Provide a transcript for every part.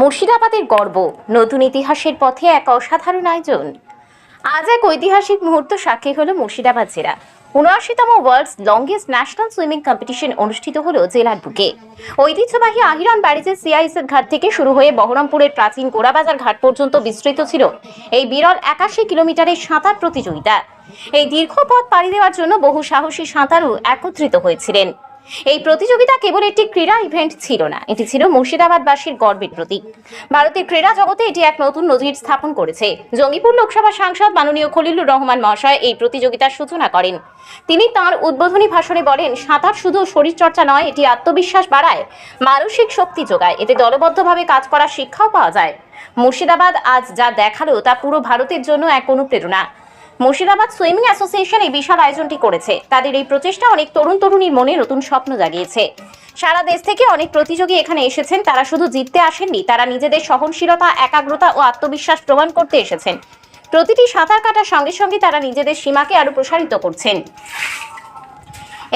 মুর্শিদাবাদের গর্ব। নতুন ইতিহাসের পথে এক অসাধারণ আয়োজন। আজ এক ঐতিহাসিক মুহূর্ত সাক্ষী হলো মুর্শিদাবাদ জেলা। উনআশিতম world's longest national swimming competition অনুষ্ঠিত হলো জেলার বুকে। ঐতিহ্যবাহী আহিরন ব্যারেজের সিআইএসএফ ঘাট থেকে শুরু হয়ে বহরমপুরের প্রাচীন গোড়াবাজার ঘাট পর্যন্ত বিস্তৃত ছিল। এই বিরল একাশি কিলোমিটারের সাঁতার প্রতিযোগিতা। এই দীর্ঘ পথ পাড়ি দেওয়ার জন্য বহু সাহসী সাঁতারু একত্রিত হয়েছিলেন। এই প্রতিযোগিতা কেবল একটি ক্রীড়া ইভেন্ট ছিল না, এটি ছিল মুর্শিদাবাদবাসীর গর্বের প্রতীক। ভারতের ক্রীড়া জগতে এটি এক নতুন নজির স্থাপন করেছে। জঙ্গিপুর লোকসভা সাংসদ মাননীয় খলিলুর রহমান মহাশয় এই প্রতিযোগিতার সূচনা করেন। তিনি তার উদ্বোধনী ভাষণে বলেন, সাঁতার শুধু শরীরচর্চা নয়, এটি আত্মবিশ্বাস বাড়ায়, মানসিক শক্তি যোগায়, এতে দলবদ্ধভাবে কাজ করার শিক্ষাও পাওয়া যায়। মুর্শিদাবাদ আজ যা দেখাল তা পুরো ভারতের জন্য এক অনুপ্রেরণা। মুর্শিদাবাদ সুইমিং অ্যাসোসিয়েশন এই বিশাল আয়োজনটি করেছে। তাদের এই প্রচেষ্টা অনেক তরুণ তরুণীর মনে নতুন স্বপ্ন জাগিয়েছে। সারা দেশ থেকে অনেক প্রতিযোগী এখানে এসেছেন, তারা শুধু জিততে আসেননি, তারা নিজেদের সহনশীলতা, একাগ্রতা ও আত্মবিশ্বাস প্রমাণ করতে এসেছেন। প্রতিটি সাঁতার কাটার সঙ্গে সঙ্গে তারা নিজেদের সীমাকে আরও প্রসারিত করছেন।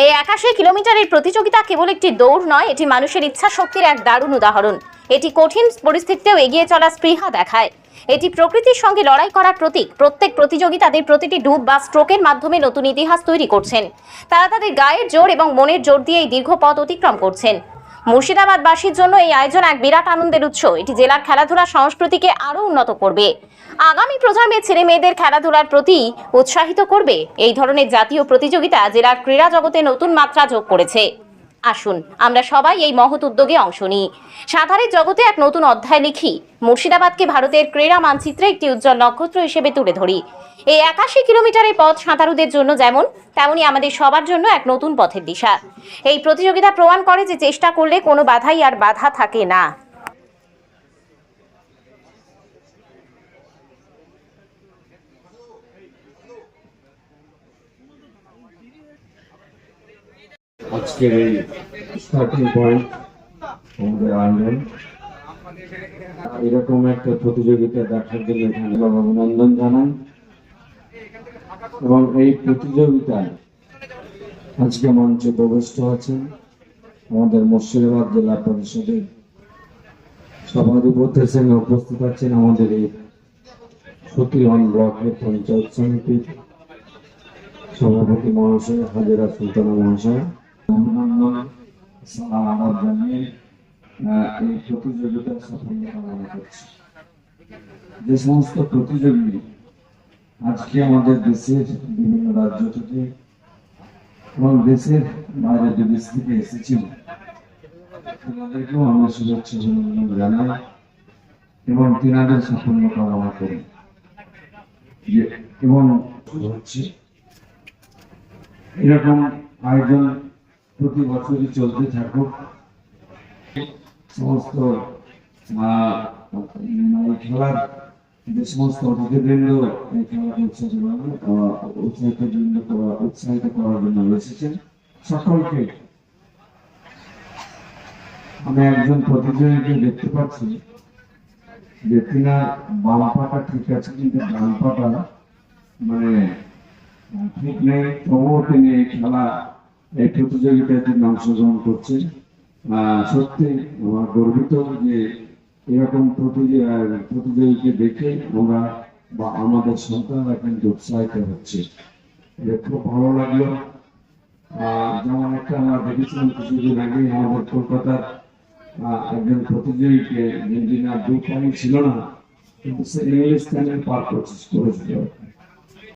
এই একাশি কিলোমিটারের প্রতিযোগিতা কেবল একটি দৌড় নয়, এটি মানুষের ইচ্ছা শক্তির এক দারুণ উদাহরণ। এটি কঠিন পরিস্থিতিতেও এগিয়ে চলার স্পৃহা দেখায়। এটি প্রকৃতির সঙ্গে লড়াই করার প্রতীক। প্রত্যেক প্রতিযোগী তাদের প্রতিটি ডুব বা স্ট্রোকের মাধ্যমে নতুন ইতিহাস তৈরি করছেন। তারা তাদের গায়ের জোর এবং মনের জোর দিয়ে এই দীর্ঘ পথ অতিক্রম করছেন। মুর্শিদাবাদবাসীর জন্য এই আয়োজন এক বিরাট আনন্দের উৎস। এটি জেলার খেলাধুলা সংস্কৃতিকে আরও উন্নত করবে। আগামী প্রজন্মের ছেলে মেয়েদের খেলাধুলার প্রতি উৎসাহিত করবে। এই ধরনের জাতীয় প্রতিযোগিতা জেলার ক্রীড়া জগতে নতুন মাত্রা যোগ করেছে। আসুন, আমরা সবাই এই মহৎ উদ্যোগে অংশ নিই। সাঁতারের জগতে এক নতুন অধ্যায় লিখি। মুর্শিদাবাদকে ভারতের ক্রীড়া মানচিত্রে একটি উজ্জ্বল নক্ষত্র হিসেবে তুলে ধরি। এই একাশি কিলোমিটারের পথ সাঁতারুদের জন্য যেমন তেমনই আমাদের সবার জন্য এক নতুন পথের দিশা। এই প্রতিযোগিতা প্রমাণ করে যে চেষ্টা করলে কোনো বাধাই আর বাধা থাকে না। আজকের এই স্টার্টিং পয়েন্ট আমাদের আয়োজন। এরকম একটা প্রতিযোগিতা দেখার জন্য এখানে অভিনন্দন জানাই। এবং এই প্রতিযোগিতায় আজকে মঞ্চে প্রবিষ্ট আছেন আমাদের মুর্শিদাবাদ জেলা পরিষদের সভাধিপতির সঙ্গে উপস্থিত আছেন আমাদের এই সতীহন ব্লকের পঞ্চায়েত সমিতির সভাপতি মহাশয়, হাজিরা সুলতানা মহাশয়। অভিনন্দন সালাম আদাব জানিয়ে এই প্রতিযোগিতার সাফল্য কামনা করছি যে সমস্ত প্রতিযোগী আজকে আমাদের দেশের বিভিন্ন রাজ্য থেকে এবং দেশের বাইরে বিদেশ থেকে এসেছিল তাদেরকেও আমরা শুভেচ্ছা অভিনন্দন জানাই এবং তিনাদের সাফল্য কামনা করি। এবং হচ্ছে এরকম আয়োজন প্রতি বছরই চলতে থাকুক। সমস্ত খেলার যে সমস্ত অতিথিবৃন্দ, এই খেলাকে উৎসাহিত উৎসাহিত করার জন্য এসেছেন। সকলকে আমি একজন প্রতিযোগীকে দেখতে পাচ্ছি। যে তিনার বাম পাটা ঠিক আছে, কিন্তু ডান পাটা মানে ঠিক নেই, তবুও তিনি খেলা এই প্রতিযোগিতায় তিনি অংশগ্রহণ করছে সত্যি আমার গর্বিত যে এরকম প্রতিযোগীকে দেখে আমরা বা আমাদের সন্তানরা কিন্তু উৎসাহিত হচ্ছে। খুব ভালো লাগল। যেমন একটা আমরা দেখেছিলাম কিছুদিন আগে আমাদের কলকাতার একজন প্রতিযোগীকে ছিল না, কিন্তু সে ইংলিশ চ্যানেল পার করেছিল।